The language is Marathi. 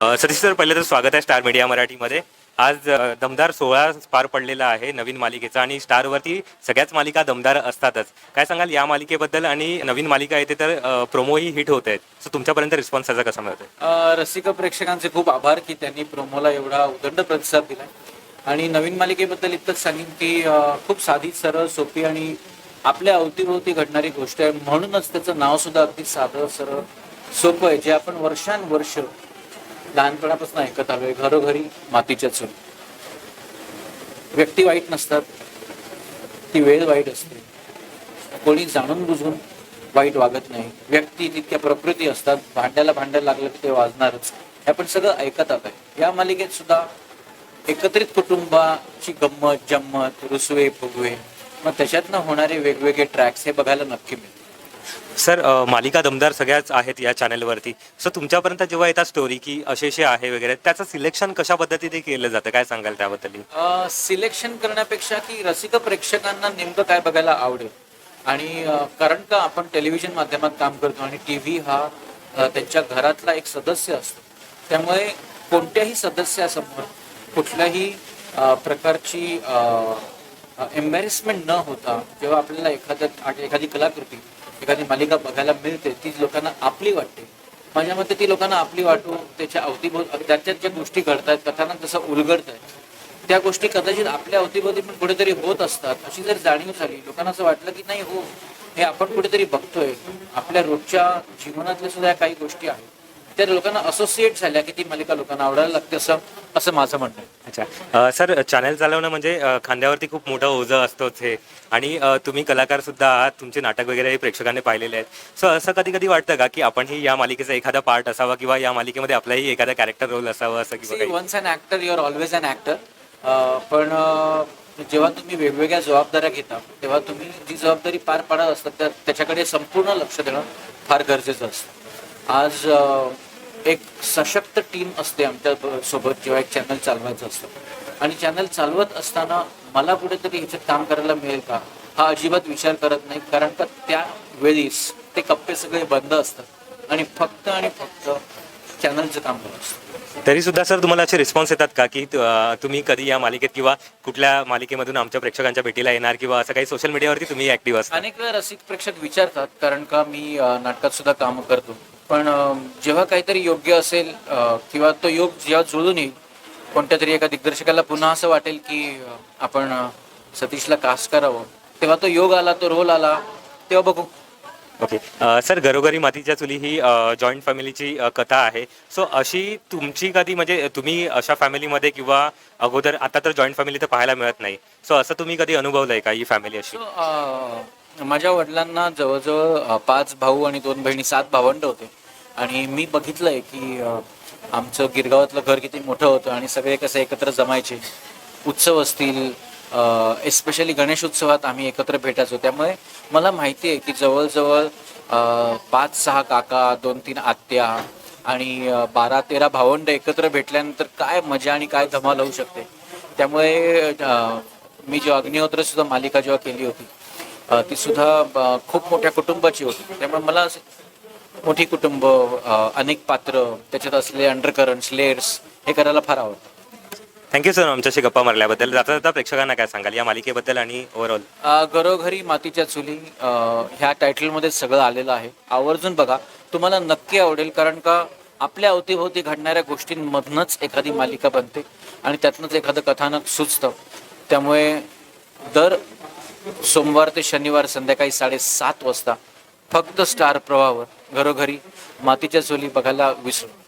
सतीश सर पहिले तर स्वागत आहे स्टार मीडिया मराठीमध्ये. आज दमदार सोहळा पार पडलेला आहे नवीन मालिकेचा आणि स्टारवरती सगळ्याच मालिका दमदार असतातच. काय सांगाल या मालिकेबद्दल आणि नवीन मालिका येते तर प्रोमोही हिट होत आहेत. सो तुमच्यापर्यंत रिस्पॉन्स त्याचा कसा मिळतोय? रसिका रसिक प्रेक्षकांचे खूप आभार की त्यांनी प्रोमोला एवढा उदंड प्रतिसाद दिला आणि नवीन मालिकेबद्दल इतकंच सांगेन की खूप साधी सरळ सोपी आणि आपल्या अवतीभोवती घडणारी गोष्ट आहे. म्हणूनच त्याचं नाव सुद्धा अगदी साधं सरळ सोपं आहे. जे आपण वर्षानुवर्ष लहानपणापासून ऐकत आलोय. घरोघरी मातीच्या चूल. व्यक्ती वाईट नसतात. ती वेळ वाईट असते. कोणी जाणून बुजून वाईट वागत नाही. व्यक्ती तितक्या प्रकृती असतात. भांड्याला भांड्या लागलं की ते वाजणारच. हे आपण सगळं ऐकत आलोय. या मालिकेत सुद्धा एकत्रित कुटुंबाची गंमत जम्मत रुसवे फुगवे मग त्याच्यातनं होणारे वेगवेगळे ट्रॅक्स हे बघायला नक्की मिळतील सर मालिका दमदार सगळ्याच आहेत या चॅनलवरती सो तुमच्यापर्यंत जेव्हा येतात स्टोरी की असे असे आहे वगैरे त्याचं सिलेक्शन कशा पद्धतीने केलं जातं? काय सांगाल त्याबद्दल? सिलेक्शन करण्यापेक्षा की रसिक प्रेक्षकांना नेमकं काय बघायला आवडेल? आणि कारण का आपण टेलिव्हिजन माध्यमात काम करतो आणि टी व्ही हा त्यांच्या घरातला एक सदस्य असतो. त्यामुळे कोणत्याही सदस्यासमोर कुठल्याही प्रकारची एम्बॅरेसमेंट न होता जेव्हा आपल्याला एखाद्या एखादी कलाकृती एखादी मालिका बघायला मिळते ती लोकांना आपली वाटते. माझ्या मते ती लोकांना आपली वाटू त्याच्या अवतीभोव त्याच्यात ज्या गोष्टी घडतायत कथानक जसं उलगडत आहे त्या गोष्टी कदाचित आपल्या अवतीभोवती पण कुठेतरी होत असतात. अशी जर जाणीव झाली लोकांना असं वाटलं की नाही हो हे आपण कुठेतरी बघतोय. आपल्या रोजच्या जीवनातल्या सुद्धा काही गोष्टी आहेत. त्या लोकांना असोसिएट झाल्या की ती मालिका लोकांना आवडायला लागते असं असं माझं म्हणणं आहे. अच्छा. अ, सर चॅनल चालवणं म्हणजे अ, खांद्यावरती खूप मोठं ओझं असतोच हे. आणि अ, तुम्ही कलाकार सुद्धा आहात तुमचे नाटक वगैरे प्रेक्षकांनी पाहिलेले आहेत. सो असं कधी कधी वाटतं का की आपणही या मालिकेचा एखादा पार्ट असावा किंवा या मालिकेमध्ये आपलाही एखादा कॅरेक्टर रोल असावा असं किंवा काही? Once an actor you're always an actor पण अं, जेव्हा तुम्ही वेगवेगळ्या जबाबदाऱ्या घेता तेव्हा तुम्ही जी जबाबदारी पार पाडत असतात त्या त्याच्याकडे संपूर्ण लक्ष देणं फार गरजेचं असतं. आज अं, एक सशक्त टीम असते आमच्यासोबत जेव्हा एक चॅनल चालवायचं असतं. आणि चॅनल चालवत असताना मला कुठेतरी ह्याच्यात काम करायला मिळेल का? हा अजिबात विचार करत नाही कारण का त्या वेळीस ते कप्पे सगळे बंद असतात आणि फक्त आणि फक्त चॅनलचं काम करत असतं तरी सुद्धा सर तुम्हाला असे रिस्पॉन्स येतात का की तुम्ही कधी या मालिकेत किंवा कुठल्या मालिकेमधून आमच्या प्रेक्षकांच्या भेटीला येणार किंवा असं काही सोशल मीडियावरती तुम्ही ऍक्टिव्ह असता? अनेक वेळा रसिक प्रेक्षक विचारतात कारण का मी नाटकात सुद्धा काम करतो. पण जेव्हा काहीतरी योग्य असेल किंवा तो योग जेव्हा जुळून येईल कोणत्या तरी एका दिग्दर्शकाला पुन्हा असं वाटेल की आपण सतीशला कास्ट करावं. तेव्हा तो योग आला तो रोल आला तेव्हा बघू. ओके सर घरोघरी मातीच्या चुली ही जॉईंट फॅमिलीची कथा आहे. सो अशी तुमची कधी म्हणजे तुम्ही अशा फॅमिलीमध्ये किंवा अगोदर आता तर जॉईंट फॅमिली तर पाहायला मिळत नाही. सो असं तुम्ही कधी अनुभवलंय का ही फॅमिली अशी? So, माझ्या वडिलांना जवळजवळ पाच भाऊ आणि दोन बहिणी सात भावंड होते. आणि मी बघितलंय की आमचं गिरगावातलं घर किती मोठं होतं आणि सगळे कसे एकत्र जमायचे. उत्सव असतील एस्पेशली गणेश उत्सवात आम्ही एकत्र भेटायचो. त्यामुळे मला माहिती आहे की जवळजवळ पाच सहा काका दोन तीन आत्या आणि बारा तेरा भावंड एकत्र भेटल्यानंतर काय मजा आणि काय धमाल होऊ शकते. त्यामुळे मी जेव्हा अग्निहोत्र सुद्धा मालिका जेव्हा केली होती ती सुद्धा खूप मोठ्या कुटुंबाची होती. त्यामुळे मला असं मोठी कुटुंब अनेक पात्र त्याच्यात असलेले अंडरकरंट्स लेअर्स हे करायला फार आवडतं. थँक्यू सर आमच्याशी गप्पा मारल्याबद्दल. जाता जाता प्रेक्षकांना काय सांगाल या मालिकेबद्दल आणि ओव्हरऑल घरोघरी मातीच्या चुली ह्या टायटलमध्ये सगळं आलेलं आहे. आवर्जून बघा तुम्हाला नक्की आवडेल कारण का आपल्या अवतीभोवती घडणाऱ्या गोष्टींमधनंच एखादी मालिका बनते आणि त्यातनंच एखादं कथानक सुचतं. त्यामुळे दर सोमवार ते शनिवार संध्याकाळी साडेसात वाजता फक्त स्टार प्रवाहावर घरोघरी मातीच्या चोली बघायला विसरू.